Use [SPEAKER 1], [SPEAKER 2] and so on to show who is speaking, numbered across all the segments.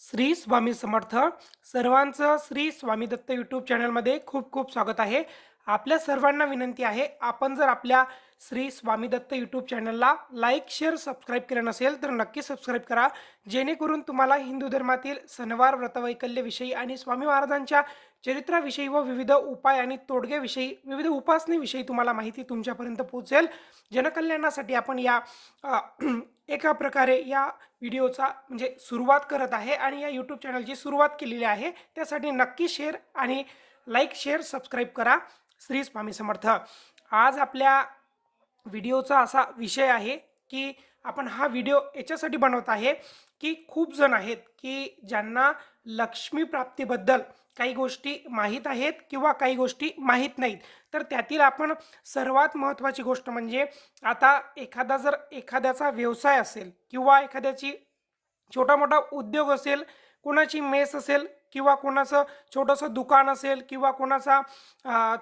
[SPEAKER 1] श्री स्वामी समर्थ. सर्वांचं श्री स्वामी दत्त यूट्यूब चॅनलमध्ये खूप खूप स्वागत आहे. आपल्या सर्वांना विनंती आहे आपण जर आपल्या श्री स्वामी दत्त यूट्यूब चॅनलला लाईक शेअर सबस्क्राईब केलं नसेल तर नक्की सबस्क्राईब करा. जेणेकरून तुम्हाला हिंदू धर्मातील सणवार व्रतवैकल्यविषयी आणि स्वामी महाराजांच्या चरित्राविषयी व विविध उपाय आणि तोडग्याविषयी विविध उपासनेविषयी तुम्हाला माहिती तुमच्यापर्यंत पोहोचेल. जनकल्याणासाठी आपण या एका प्रकारे या व्हिडिओचा म्हणजे सुरुवात करत आहे आणि या यूट्यूब चॅनलची सुरुवात केलेली आहे. त्यासाठी नक्की शेअर आणि लाईक शेअर सबस्क्राईब करा. श्री स्वामी समर्थ. आज आपल्या व्हिडिओचा असा विषय आहे की आपण हा व्हिडिओ याच्यासाठी बनवत आहे की खूप जण आहेत की ज्यांना लक्ष्मी प्राप्तीबद्दल काही गोष्टी माहीत आहेत किंवा काही गोष्टी माहीत नाहीत. तर त्यातील आपण सर्वात महत्त्वाची गोष्ट म्हणजे आता एखादा जर एखाद्याचा व्यवसाय असेल किंवा एखाद्याची छोटा मोठा उद्योग असेल कोणाची मेस असेल किंवा कोणाचं छोटंसं दुकान असेल किंवा कोणाचा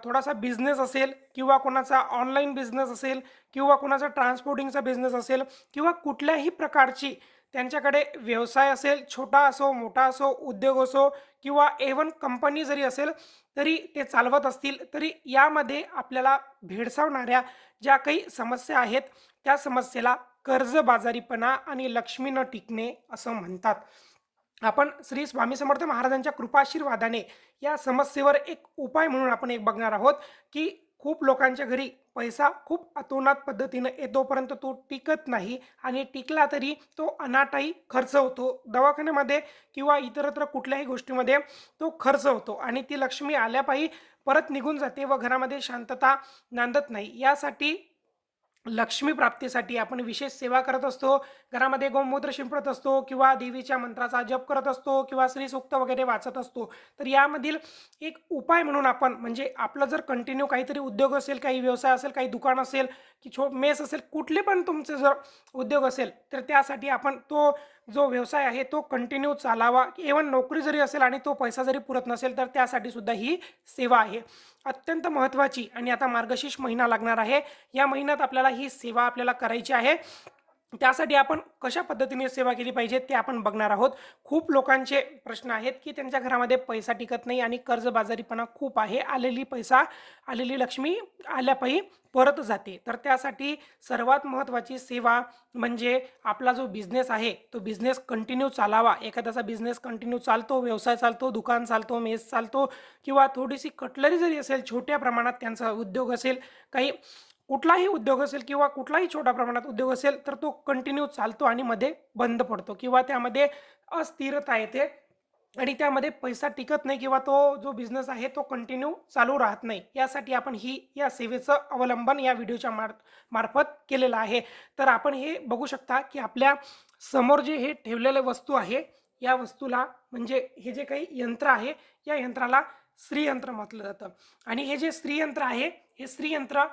[SPEAKER 1] थोडासा बिझनेस असेल किंवा कोणाचा ऑनलाईन बिझनेस असेल किंवा कोणाचा ट्रान्सपोर्टिंगचा बिझनेस असेल किंवा कुठल्याही प्रकारची त्यांच्याकडे व्यवसाय असेल छोटा असो मोठा असो उद्योग असो किंवा एवन कंपनी जरी असेल तरी ते चालवत असतील तरी यामध्ये आपल्याला भेडसावणाऱ्या ज्या काही समस्या आहेत त्या समस्येला कर्जबाजारीपणा आणि लक्ष्मी न टिकणे असं म्हणतात. आपण श्री स्वामी समर्थ महाराजांच्या कृपाशीर्वादाने या समस्येवर एक उपाय म्हणून आपण एक बघणार आहोत की खूप लोकांच्या घरी पैसा खूप अतोनात पद्धतीनं येतो परंतु तो टिकत नाही आणि टिकला तरी तो अनाटाई खर्च होतो. दवाखान्यामध्ये किंवा इतरत्र कुठल्याही गोष्टीमध्ये तो खर्च होतो आणि ती लक्ष्मी आल्यापायी परत निघून जाते व घरामध्ये शांतता नांदत नाही. यासाठी लक्ष्मी प्राप्तीसाठी आपण विशेष सेवा करत असतो. घरामध्ये गोमूत्र शिंपडत असतो किंवा देवीच्या मंत्राचा जप करत असतो किंवा श्रीसूक्त वगैरे वाचत असतो. तर यामधील एक उपाय म्हणून आपण म्हणजे आपलं जर कंटिन्यू काहीतरी उद्योग असेल काही व्यवसाय असेल काही दुकान असेल की छो मेस असेल कुठले पण तुमचे जर उद्योग असेल तर त्यासाठी आपण तो जो व्यवसाय आहे तो कंटिन्यू चालावा. इवन नोकरी जरी असेल आणि तो पैसा जरी पुरत नसेल तर त्यासाठी सुद्धा ही सेवा आहे. अत्यंत महत्त्वाची आणि आता मार्गशीर्ष महिना लागणार आहे. या महिन्यात आपल्याला ही सेवा आपल्याला करायची आहे. त्यासाठी आपण कशा पद्धतीने सेवा केली पाहिजे ते आपण बघणार आहोत. खूप लोकांचे प्रश्न आहेत की त्यांच्या घरामध्ये पैसा टिकत नाही आणि कर्जबाजारीपणा खूप आहे. आलेली पैसा आलेली लक्ष्मी आल्यापायी परत जाते. तर त्यासाठी सर्वात महत्त्वाची सेवा म्हणजे आपला जो बिझनेस आहे तो बिझनेस कंटिन्यू चालावा. एखाद्याचा बिझनेस कंटिन्यू चालतो व्यवसाय चालतो दुकान चालतो मेस चालतो किंवा थोडीशी कटलरी जरी असेल छोट्या प्रमाणात त्यांचा उद्योग असेल काही कुठलाही उद्योग असेल किंवा कुठलाही छोट्या प्रमाणात उद्योग असेल तर तो कंटिन्यू चालतो आणि मध्ये बंद पडतो किंवा त्यामध्ये अस्थिरता येते आणि त्यामध्ये पैसा टिकत नाही किंवा तो जो बिझनेस आहे तो कंटिन्यू चालू राहत नाही. यासाठी आपण ही या सेवेचं अवलंबन या व्हिडिओच्या मार मार्फत केलेलं आहे. तर आपण हे बघू शकता की आपल्यासमोर जे हे ठेवलेले वस्तू आहे या वस्तूला म्हणजे हे जे काही यंत्र आहे या यंत्राला स्त्रीयंत्र म्हटलं जातं. आणि हे जे स्त्रीयंत्र आहे हे स्त्रीयंत्र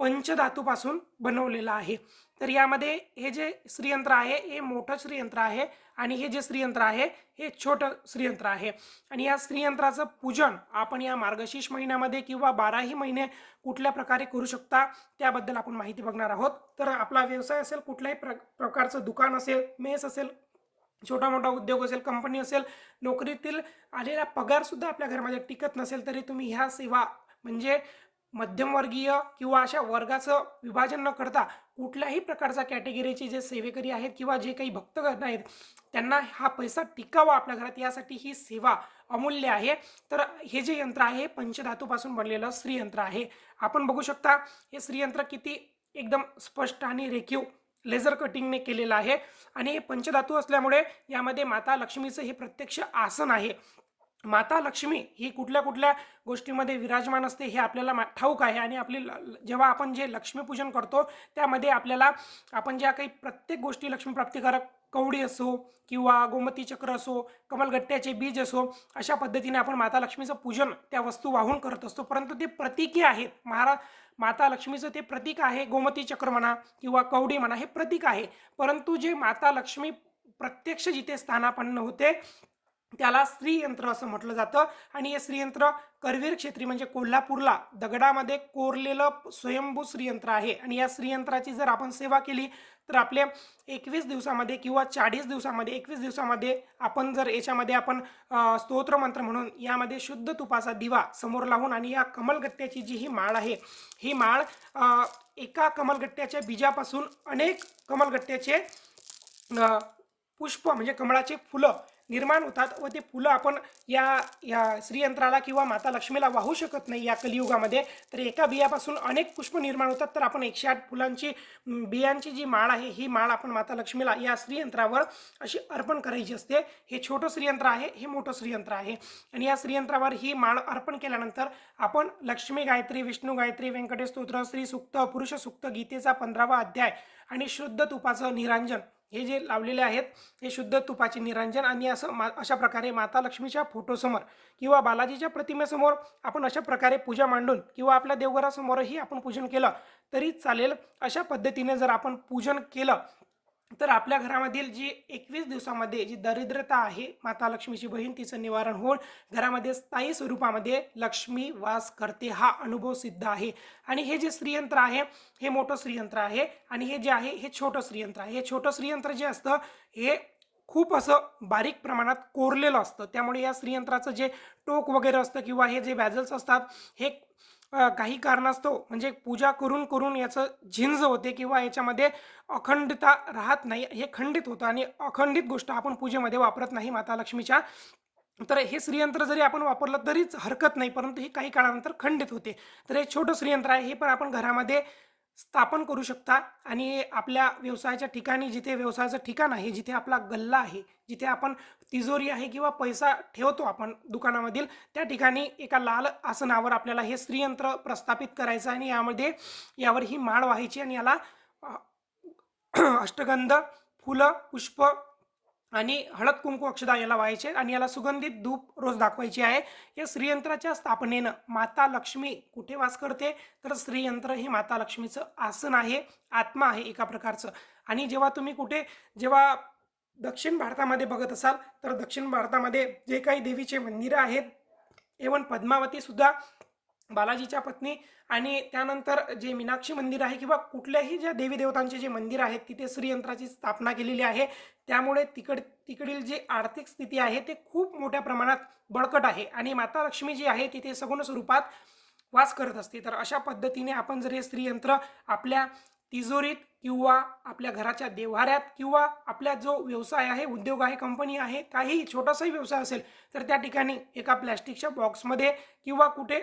[SPEAKER 1] पंचधातूपासून बनवलेलं आहे. तर यामध्ये हे जे श्रीयंत्र आहे हे मोठं श्रीयंत्र आहे आणि हे जे श्रीयंत्र आहे हे छोटं श्रीयंत्र आहे. आणि या श्रीयंत्राचं पूजन आपण या मार्गशीर्ष महिन्यामध्ये किंवा बाराही महिने कुठल्या प्रकारे करू शकता त्याबद्दल आपण माहिती बघणार आहोत. तर आपला व्यवसाय असेल कुठल्याही प्र प्रकारचं दुकान असेल मेस असेल छोटा मोठा उद्योग असेल कंपनी असेल नोकरीतील आलेला पगारसुद्धा आपल्या घरामध्ये टिकत नसेल तरी तुम्ही ह्या सेवा म्हणजे मध्यमवर्गीय किंवा अशा वर्गाचं विभाजन न करता कुठल्याही प्रकारचा कॅटेगरीचे जे सेवेकरी आहेत किंवा जे काही भक्तगण आहेत त्यांना हा पैसा टिकावा आपल्या घरात. यासाठी ही सेवा अमूल्य आहे. तर हे जे यंत्र आहे पंचधातूपासून बनलेलं श्रीयंत्र आहे. आपण बघू शकता हे श्रीयंत्र किती एकदम स्पष्ट आणि रेखीव लेझर कटिंगने केलेलं आहे. आणि हे पंचधातू असल्यामुळे यामध्ये माता लक्ष्मीचं हे प्रत्यक्ष आसन आहे. माता लक्ष्मी ही कुठल्या कुठल्या गोष्टीमध्ये विराजमान असते हे आपल्याला मा ठाऊक आहे. आणि आपली ल- जेव्हा आपण जे लक्ष्मीपूजन करतो त्यामध्ये आपल्याला आपण ज्या काही प्रत्येक गोष्टी लक्ष्मीप्राप्तिकारक कवडी असो किंवा गोमती चक्र असो कमलगट्ट्याचे बीज असो अशा पद्धतीने आपण माता लक्ष्मीचं पूजन त्या वस्तू वाहून करत असतो. परंतु ते प्रतीके आहेत. महारा माता लक्ष्मीचं ते प्रतीक आहे. गोमती चक्र म्हणा किंवा कवडी म्हणा हे प्रतीक आहे. परंतु जे माता लक्ष्मी प्रत्यक्ष जिथे स्थानापन्न होते त्याला श्रीयंत्र असं म्हटलं जातं. आणि हे श्रीयंत्र करवीर क्षेत्री म्हणजे कोल्हापूरला दगडामध्ये कोरलेलं स्वयंभू श्रीयंत्र आहे. आणि या श्रीयंत्राची जर आपण सेवा केली तर आपले एकवीस दिवसामध्ये किंवा चाळीस दिवसामध्ये एकवीस दिवसामध्ये आपण जर याच्यामध्ये आपण स्तोत्रमंत्र म्हणून यामध्ये शुद्ध तुपाचा दिवा समोर लावून आणि या कमलगट्ट्याची जी ही माळ आहे ही माळ एका कमलगट्ट्याच्या बीजापासून अनेक कमलगट्ट्याचे पुष्प म्हणजे कमळाचे फुलं निर्माण होतात व ते फुलं आपण या या श्रीयंत्राला किंवा माता लक्ष्मीला वाहू शकत नाही या कलियुगामध्ये. तर एका बियापासून अनेक पुष्प निर्माण होतात. तर आपण एकशे आठ फुलांची बियांची जी माळ आहे ही माळ आपण माता लक्ष्मीला या श्रीयंत्रावर अशी अर्पण करायची असते. हे छोटं श्रीयंत्र आहे हे मोठं श्रीयंत्र आहे. आणि या श्रीयंत्रावर ही माळ अर्पण केल्यानंतर आपण लक्ष्मी गायत्री विष्णू गायत्री व्यंकटेश स्तोत्र श्री सुक्त पुरुष सुक्त गीतेचा पंधरावा अध्याय आणि शुद्ध तुपाचं निरांजन हे जे लावलेले आहेत हे शुद्ध तुपाचे निरंजन आणि असं मा अशा प्रकारे माता लक्ष्मीच्या फोटोसमोर किंवा बालाजीच्या प्रतिमेसमोर आपण अशा प्रकारे पूजा मांडून किंवा आपल्या देवघरासमोरही आपण पूजन केलं तरी चालेल. अशा पद्धतीने जर आपण पूजन केलं तर आपल्या घरामधील जी एकवीस दिवसामध्ये जी दरिद्रता आहे माता लक्ष्मीची बहीण तिचं निवारण होऊन घरामध्ये स्थायी स्वरूपामध्ये लक्ष्मी वास करते हा अनुभव सिद्ध आहे. आणि हे जे श्रीयंत्र आहे हे मोठं श्रीयंत्र आहे. आणि हे जे आहे हे छोटं श्रीयंत्र आहे. हे छोटं श्रीयंत्र जे असतं हे खूप असं बारीक प्रमाणात कोरलेलं असतं. त्यामुळे या श्रीयंत्राचं जे टोक वगैरे असतं किंवा हे जे बॅजल्स असतात हे काही कारणास्तव म्हणजे पूजा करून करून याचं झिंज होते किंवा याच्यामध्ये अखंडता राहत नाही हे खंडित होतं आणि अखंडित गोष्ट आपण पूजेमध्ये वापरत नाही माता लक्ष्मीच्या तर हे श्रीयंत्र जरी आपण वापरलं तरीच हरकत नाही परंतु हे काही काळानंतर खंडित होते. तर हे छोटं श्रीयंत्र आहे हे पण आपण घरामध्ये स्थापन करू शकता आणि आपल्या व्यवसायाच्या ठिकाणी जिथे व्यवसायाचं ठिकाण आहे जिथे आपला गल्ला आहे जिथे आपण तिजोरी आहे किंवा पैसा ठेवतो आपण दुकानामधील त्या ठिकाणी एका लाल आसनावर आपल्याला हे स्त्रीयंत्र प्रस्थापित करायचं आणि यामध्ये यावर ही माळ व्हायची आणि याला अष्टगंध फुलं पुष्प आणि हळद कुंकू अक्षदा याला व्हायचे आणि याला सुगंधित धूप रोज दाखवायची आहे. या श्रीयंत्राच्या स्थापनेनं माता लक्ष्मी कुठे वास करते? तर श्रीयंत्र हे माता लक्ष्मीचं आसन आहे आत्मा आहे एका प्रकारचं. आणि जेव्हा तुम्ही कुठे जेव्हा दक्षिण भारतामध्ये बघत असाल तर दक्षिण भारतामध्ये जे काही देवीचे मंदिरं आहेत एवन पद्मावती सुद्धा बालाजीच्या पत्नी आणि त्यानंतर जे मीनाक्षी मंदिर आहे किंवा कुठल्याही ज्या देवी देवतांचे जे मंदिर आहेत तिथे श्रीयंत्राची स्थापना केलेली आहे. त्यामुळे तिकड तिकडील जी आर्थिक स्थिती आहे ते खूप मोठ्या प्रमाणात बळकट आहे. आणि माता लक्ष्मी जी आहे तिथे सगुण स्वरूपात वास करत असते. तर अशा पद्धतीने आपण जर हे स्त्रीयंत्र आपल्या तिजोरीत किंवा आपल्या घराच्या देव्हाऱ्यात किंवा आपला जो व्यवसाय आहे उद्योग आहे कंपनी आहे काही छोटासाही व्यवसाय असेल तर त्या ठिकाणी एका प्लॅस्टिकच्या बॉक्समध्ये किंवा कुठे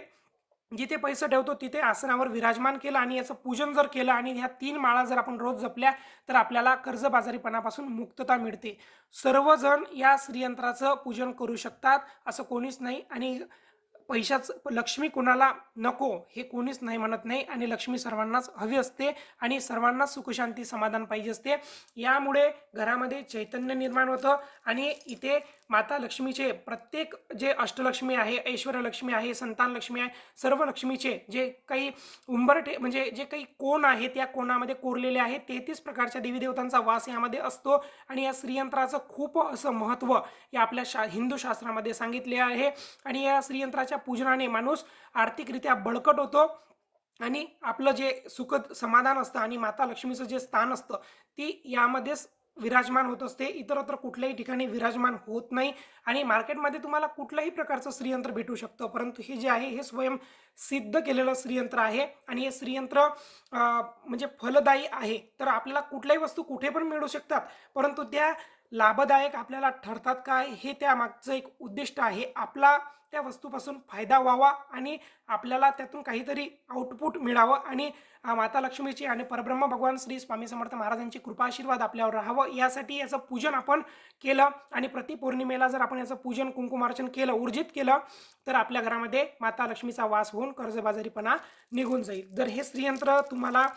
[SPEAKER 1] जिथे पैसे ठेवतो तिथे आसनावर विराजमान केलं आणि याचं पूजन जर केलं आणि ह्या तीन माळा जर आपण रोज जपल्या तर आपल्याला कर्जबाजारीपणापासून मुक्तता मिळते. सर्वजण या श्रीयंत्राचं पूजन करू शकतात असं कोणीच नाही. आणि पैशाचं लक्ष्मी कोणाला नको हे कोणीच नाही म्हणत नाही. आणि लक्ष्मी सर्वांनाच हवी असते आणि सर्वांनाच सुखशांती समाधान पाहिजे असते. यामुळे घरामध्ये चैतन्य निर्माण होतं आणि इथे माता लक्ष्मीचे प्रत्येक जे अष्टलक्ष्मी आहे ऐश्वर्यलक्ष्मी आहे संतान लक्ष्मी आहे सर्व लक्ष्मीचे जे काही उंबरठे म्हणजे जे काही कोण आहेत या कोणामध्ये कोरलेले आहेत तेहतीस प्रकारच्या देवी देवतांचा वास यामध्ये असतो. आणि या श्रीयंत्राचं खूप असं महत्त्व या आपल्या शा हिंदू शास्त्रामध्ये सांगितले आहे. आणि या श्रीयंत्राच्या पूजनाने माणूस आर्थिकरित्या बळकट होतो. आणि आपलं जे सुखद समाधान असतं आणि माता लक्ष्मीचं जे स्थान असतं ती यामध्येच विराजमान होत असते. इतरत्र कुठल्याही ठिकाणी विराजमान होत नाही. आणि मार्केटमध्ये तुम्हाला कुठल्याही प्रकारचं श्रीयंत्र भेटू शकतं. परंतु हे जे आहे हे स्वयं सिद्ध केलेलं श्रीयंत्र आहे. आणि हे श्रीयंत्र म्हणजे फलदायी आहे. तर आपल्याला कुठल्याही वस्तू कुठे पण मिळू शकतात. परंतु त्या लाभदायक आपल्याला ठरतात काय हे त्यामागचं एक उद्दिष्ट आहे. आपला त्या वस्तूपासून फायदा व्हावा आणि आपल्याला त्यातून काहीतरी आउटपुट मिळावं आणि माता लक्ष्मीची आणि परब्रह्म भगवान श्री स्वामी समर्थ महाराजांची कृपा आशीर्वाद आपल्यावर राहावं यासाठी याचं पूजन आपण केलं आणि प्रति पौर्णिमेला जर आपण याचं पूजन कुंकुमार्चन केलं ऊर्जित केलं तर आपल्या घरामध्ये माता लक्ष्मीचा वास होऊन कर्जबाजारीपणा निघून जाईल. जर हे स्त्रीयंत्र तुम्हाला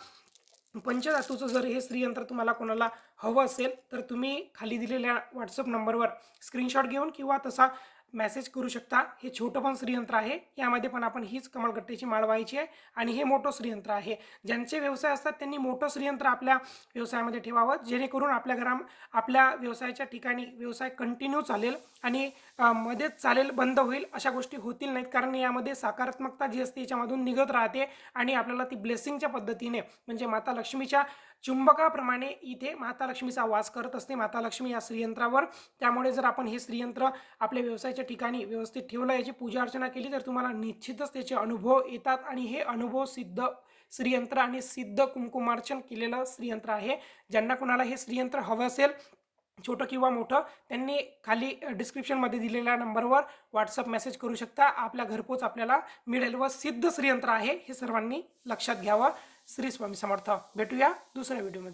[SPEAKER 1] पंचधातूचं जर हे स्त्रियंत्र तुम्हाला कोणाला हवं असेल तर तुम्ही खाली दिलेल्या व्हॉट्सअप नंबरवर स्क्रीनशॉट घेऊन किंवा तसा मेसेज करू शकता. हे छोटं पण श्रीयंत्र आहे. यामध्ये पण आपण हीच कमळगट्टेची माळ व्हायची आहे आणि हे मोठं श्रीयंत्र आहे. ज्यांचे व्यवसाय असतात त्यांनी मोठं श्रीयंत्र आपल्या व्यवसायामध्ये ठेवावं. जेणेकरून आपल्या घरा आपल्या व्यवसायाच्या ठिकाणी व्यवसाय कंटिन्यू चालेल आणि मध्येच चालेल बंद होईल अशा गोष्टी होतील नाहीत. कारण यामध्ये सकारात्मकता जी असते याच्यामधून निघत राहते आणि आपल्याला ती ब्लेसिंगच्या पद्धतीने म्हणजे माता लक्ष्मीच्या चुंबकाप्रमाणे इथे माता लक्ष्मीचा वास करत असते. माता लक्ष्मी या श्रीयंत्रावर. त्यामुळे जर आपण हे श्रीयंत्र आपल्या व्यवसायाच्या ठिकाणी व्यवस्थित ठेवलं याची पूजा अर्चना केली तर तुम्हाला निश्चितच त्याचे अनुभव येतात. आणि हे अनुभव सिद्ध श्रीयंत्र आणि सिद्ध कुंकुमार्चन केलेलं श्रीयंत्र आहे. ज्यांना कुणाला हे श्रीयंत्र हवं असेल छोटं किंवा मोठं त्यांनी खाली डिस्क्रिप्शनमध्ये दिलेल्या नंबरवर व्हॉट्सअप मेसेज करू शकता. आपल्या घरपोच आपल्याला मिळेल व सिद्ध श्रीयंत्र आहे हे सर्वांनी लक्षात घ्यावं. श्री स्वामी समर्थ. भेटूया दुसऱ्या व्हिडिओमध्ये.